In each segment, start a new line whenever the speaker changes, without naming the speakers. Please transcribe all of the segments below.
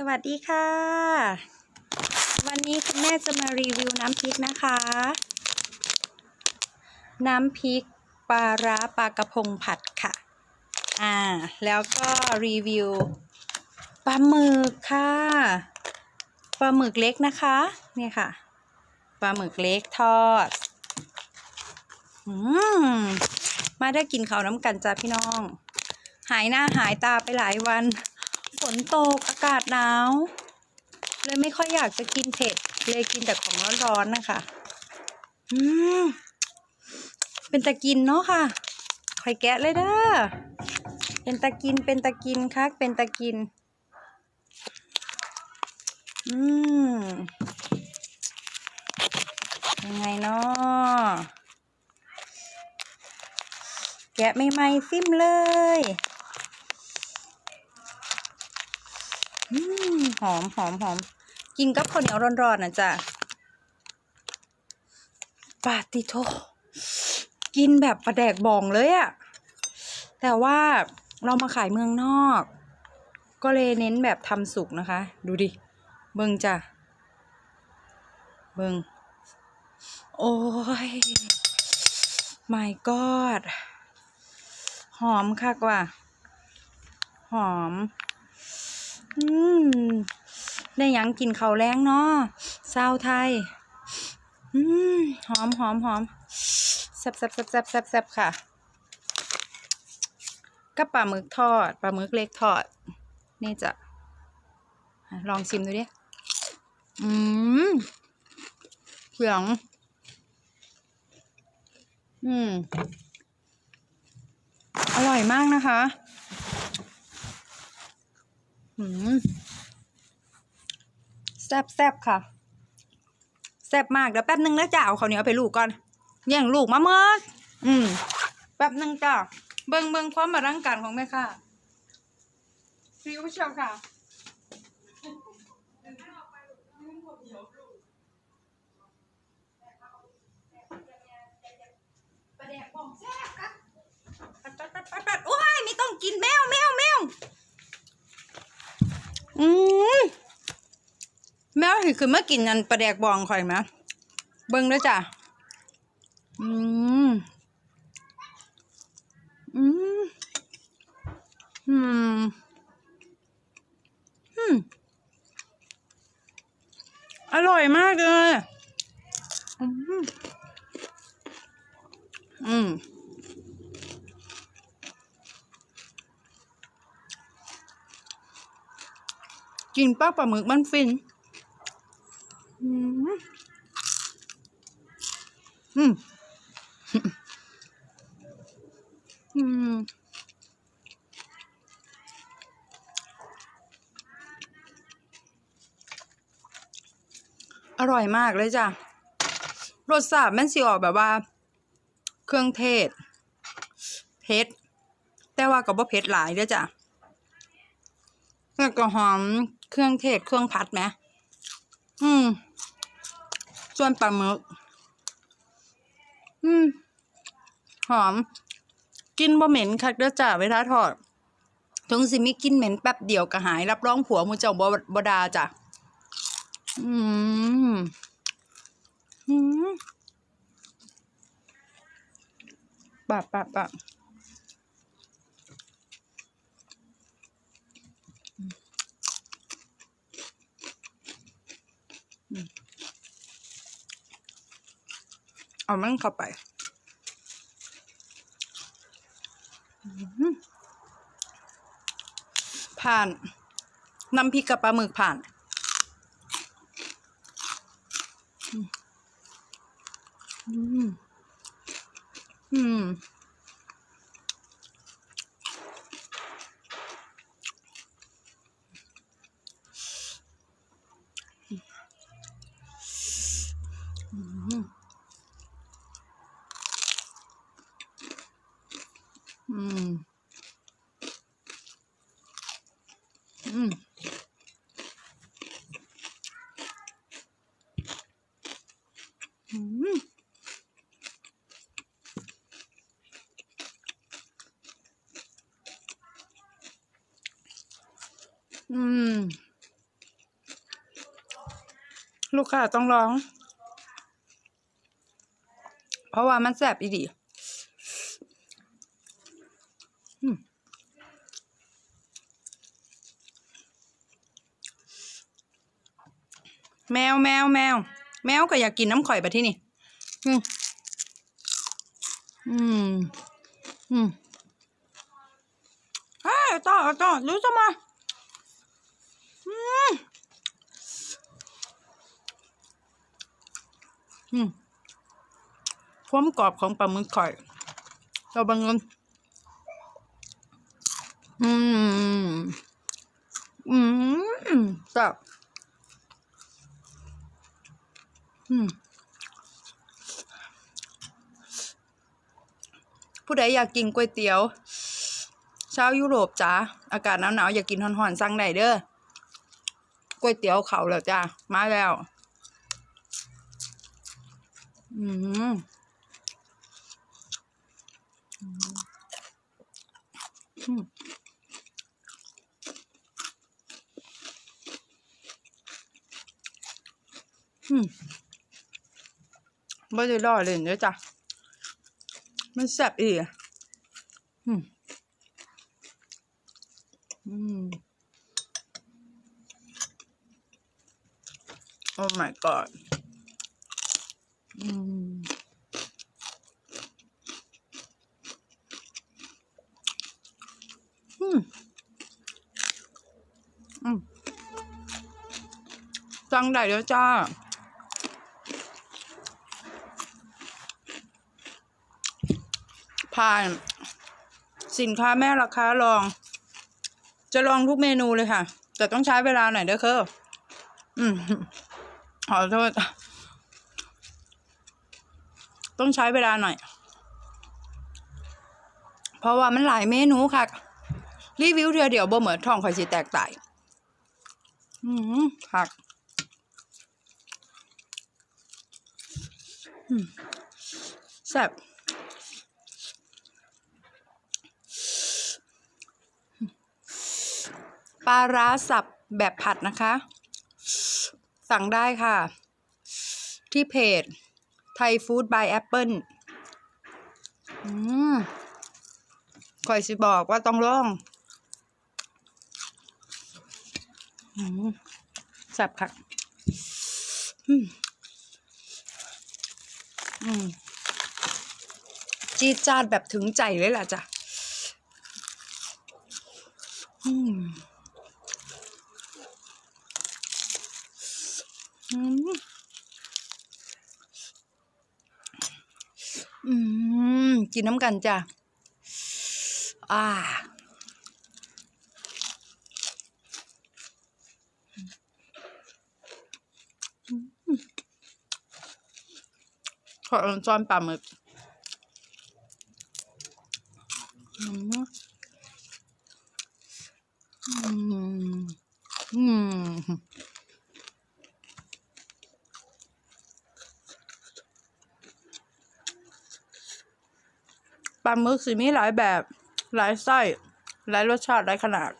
สวัสดีค่ะ วันนี้คุณแม่จะมารีวิวน้ำพริกนะคะ น้ำพริกปลาร้าปลากระพงผัดค่ะ อ่า แล้วก็รีวิวปลาหมึกค่ะปลาหมึกเล็กนะคะเนี่ยค่ะปลาหมึกเล็กทอด อืมมาได้กินข้าวน้ำกันจ้าพี่น้อง หายหน้าหายตาไปหลายวัน ฝนตกอากาศหนาว เลยไม่ค่อยอยากจะกินเผ็ด เลยกินแต่ของร้อนๆนะคะ อืม เป็นตะกินเนาะค่ะคอยแกะเลยเด้อ เป็นตะกิน เป็นตะกินคักเป็นตะกิน อืม ยังไงเนาะแกะไม่ไม่ๆซิมเลย อืม หอมหอมหอมกินกับข้าวเหนียวร้อนๆนะจ๊ะปาติโทกินแบบประแดกบองเลยอะแต่ว่าเรามาขายเมืองนอก ก็เลยเน้นแบบทำสุกนะคะ ดูดิ เบิงจ้ะ เบิงโอ้ย my god หอมค่ะกว่า หอม อืมได้ยังกินเขาแรงเนาะซาวไทย อืมหอมหอมหอมแซ่บแซ่บแซ่บแซ่บแซบแซ่บค่ะก็ปลาหมึกทอดปลาหมึกเล็กทอด นี่จะลองชิมดูดิอืมเหลือง อืม อร่อยมากนะคะ แซ่บแซ่บค่ะ แซ่บมากเดี๋ยวแป๊บนึงนะจ้าเอาข้าวเหนียวไปลูกก่อนเย่งลูกมาเมื่ออืม แป๊บนึงจ้าเบิ่งเบิ่งความมารังการของแม่ค่ะซีอิ๊วเชียวค่ะแดกบ่องแซ่บครับปัดปัดปัดปัดปัดโอ้ยไม่ต้องกินแมวแมวแมวอืม คือเมื่อกินนันประแดกบองข่อยไหมเบิ้งด้วยจ้ะ อืม อืม อืม อืม อร่อยมากเลย อืม อืมกินปลาปลาหมึกมันฟิน อืม อืม อืม อ ร่อยมากเลยจ้ะรสชาติมันสิออกแบบว่า เครื่องเทศเผ็ดแต่ว่าก็บ่เผ็ดหลายเด้อจ้ะแล้วก็หอมเครื่องเทศเครื่องผัดไหมอืมส่วนปลาหมึกอืมหอม กินบ่เหม็นคักเด้อจ้ะเวลาทอดถึงสิมีกินเหม็นแป๊บเดียวก็หาย รับรองผัวมูเจ้าบ่บ่ดาจ้ะอืม อืม ปะปะปะอืมเอามันเข้าไปผ่านน้ำพริกกับปลาหมึกผ่าน อืม อื ลูกค้าต้องลอง เพราะว่ามันแซ่บอีดีแมวแมวแมว แมวก็อยากกินน้ำข่อยไปที่นี่ อืม อืม อืมเฮ้ยต่อต่อรู้จะมา อืม อืมความกรอบของปลาหมึกข่อยเราบังเอิญอืม อืมจับอืมผู้ใดอยากกินก๋วยเตี๋ยวชาวยุโรปจ้าอากาศหนาวๆอยากกินห่อนๆสั่งได้เด้อก๋วยเตี๋ยวเขาแล้วจ้ามาแล้ว อืมอืมอืมไม่ได้รอเลยเด้อจ้ะ มันแซ่บอีกอะอืม อืม โอ้ my god อืมอืม อืมจังได้แล้วจ้าผ่านสินค้าแม่ราคาลอง จะลองทุกเมนูเลยค่ะ แต่ต้องใช้เวลาหน่อยเด้อคืออืมขอโทษ ต้องใช้เวลาหน่อย เพราะว่ามันหลายเมนูค่ะ รีวิวเทือเดียวบ่เหมือนทองข่อยสิแตกต่ายอืมผักแซ่บปลาร้าสับแบบผัดนะคะ สั่งได้ค่ะ ที่เพจ ไทยฟู้ดบายแอปเปิลอืมข่อยสิบอกว่าต้องลองอืมแซ่บค่ะอืมอืมจีจาดแบบถึงใจเลยล่ะจ้ะอืม อืม อืมกินน้ำกันจ้ะ อ่า ขอเอาจอนปลาหมึกอืมอืมอืมป ลาหมึกสิมีหลายแบบ หลายไส้ หลายรสชาติ หลายขนาด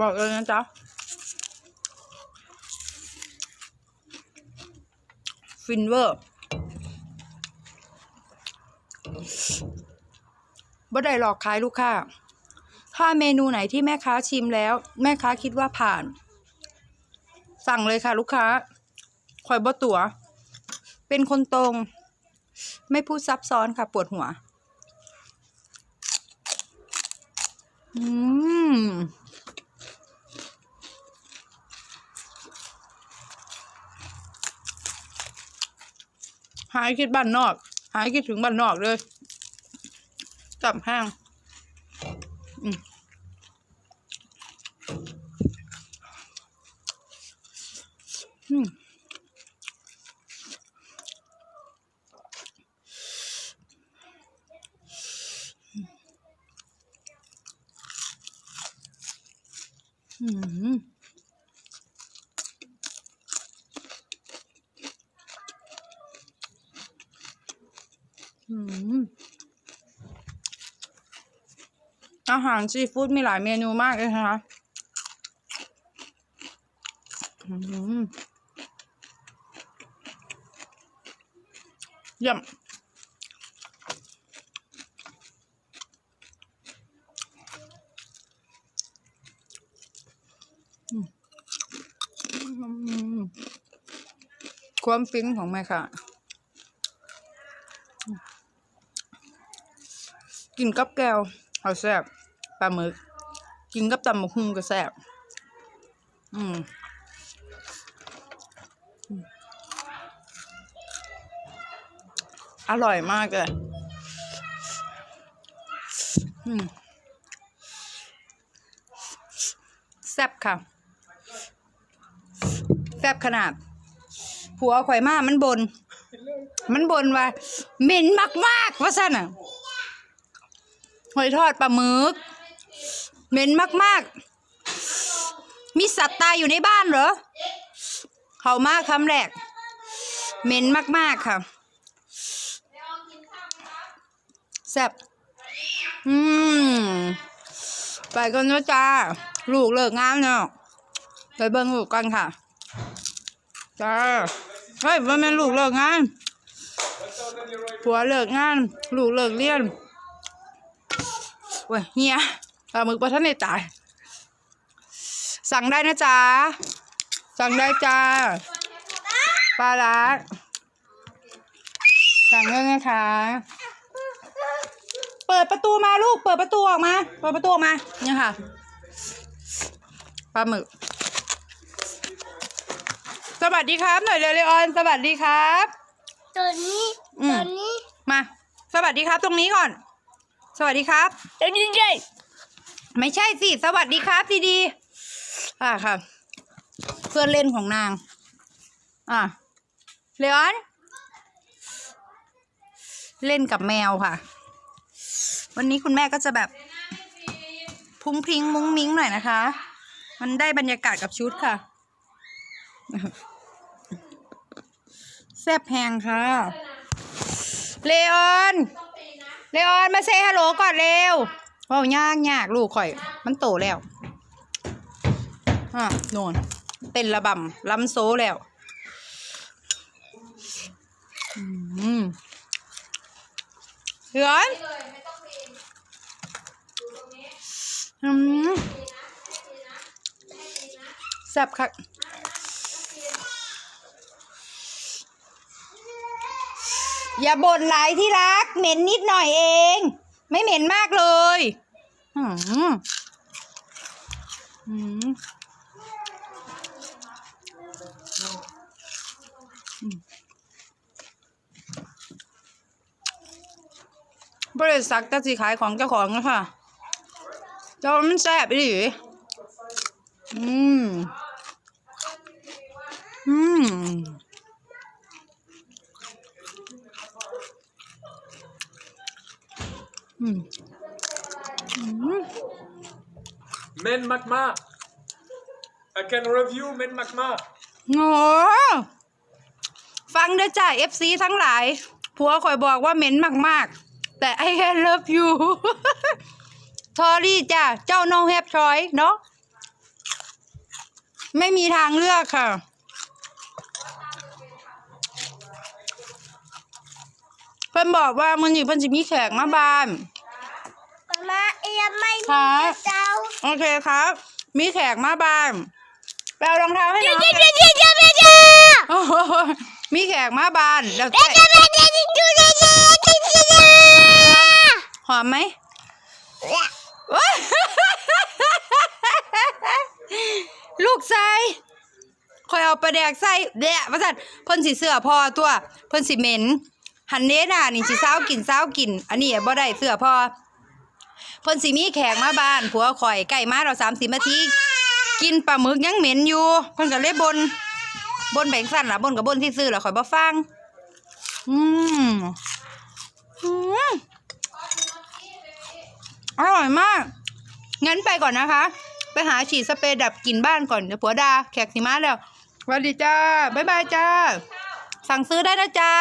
บอกเลยนะจ๊ะ ฟินเวอร์บ่ได้หลอกขายลูกค้า ถ้าเมนูไหนที่แม่ค้าชิมแล้ว แม่ค้าคิดว่าผ่าน สั่งเลยค่ะลูกค้าคอยบ่ตัว เป็นคนตรง ไม่พูดซับซ้อนค่ะ ปวดหัว อืม หายคิดบ้านนอก หายคิดถึงบ้านนอกเลยกลับห้างอืมอืม อาหารซีฟู้ดมีหลายเมนูมากเลยนะคะเยี่ยมความฟินของแม่ค่ะ กินกับแก้วเอาแซ่บ ปลาหมึก กินกับตำบักหุ่งก็แซ่บอืมอร่อยมากเลยแซ่บค่ะ แซ่บขนาด ผัวข่อยมามันบน มันบนว่าเหม็นมากๆว่าสั่นอะหอยทอดปลาหมึก เหม็นมากๆ มีสัตว์ตายอยู่ในบ้านเหรอ เขามากคำแรก เหม็นมากๆค่ะแซ่บอืม ไปกันนะจ้า ลูกเลิกงานเนาะไปเบิ่งลูกกันค่ะ จ้า เฮ้ยว่าแม่ลูกเลิกงาน ผัวเลิกงาน ลูกเลิกเรียนเว้ยเฮีย ลาหมึกปลาท่านในตายสั่งได้นะจ๊ะ สั่งได้จ้า ปลาร้าสั่งได้นะคะ เปิดประตูมาลูก เปิดประตูออกมา เปิดประตูออกมา เนี่ยค่ะ ปลาหมึก สวัสดีครับ หน่อยเร็วเลออน สวัสดีครับ
ตัวนี้
อืม
ตัวนี้
มา สวัสดีครับตรงนี้ก่อน สวัสดีครับ
ตัวนี้ใหญ่
ไม่ใช่สิ สวัสดีครับดีๆอ่าค่ะเพื่อนเล่นของนาง อะเลออน เล่นกับแมวค่ะ วันนี้คุณแม่ก็จะแบบพุ้งพริ้งมุ้งมิ้งหน่อยนะคะ มันได้บรรยากาศกับชุดค่ะแซ่บแพงค่ะ เลออน เลออนมาเซฮัลโหลก่อนเร็ว เว้ายากยากลูกข่อย มันโตแล้วอะโน่นเต้นระบำลำโซแล้วอืมเลออนอืมแซ่บค่ะอย่าบ่นหลายที่รัก เหม็นนิดหน่อยเอง ไม่เหม็นมากเลยอืมอืมบริษัทก็สิขายของเจ้าของนะคะเจ้ามันแซ่บดิอืม อืม อืม
Men Macma. I can review Men Macma.
โอ้ฟังเด้อจ้า FC ทั้งหลาย ผัวคอยบอกว่าเหม็นมาก ๆ แต่ I can love you ทอรี่จ้า เจ้า no have choice เนาะ ไม่มีทางเลือกค่ะ พิ่นบอกว่ามันอยู่เพิ่นจะมีแขกมาบ้าน
มาเอียม
ไม่มี
เจ้า
โอเคครับ มีแขกมาบ้านแปลรองเท้าให้น้องมีแขกมาบ้านแล้วหอมไหมลูกชายคอยเอาประแดกใส่เดะประสันเพ่นสีเสื้อพอตัวพ่นสีเหม็น หันเน้น่ะนี่สิเศร้าวกินเศร้าวกิน อันนี้บ่ได้เสื้อพอเพิ่นสิมีแขกมาบ้านผัวข่อยใกล้มาเราสามสิบนาทีกินปลาหมึกยังเหม็นอยู่เพิ่นก็เลยบน บนแบ่งสั้นล่ะบนกับบนที่ซื้อๆล่ะข่อยบ่ฟัง อืมอืมอร่อยมาก งั้นไปก่อนนะคะไปไปหาฉีดสเปรย์ดับกลิ่นบ้านก่อนเดี๋ยวผัวดาแขกสิมาแล้วสวัสดีจ้า บ๊ายบายจ้า สั่งซื้อได้นะจ้า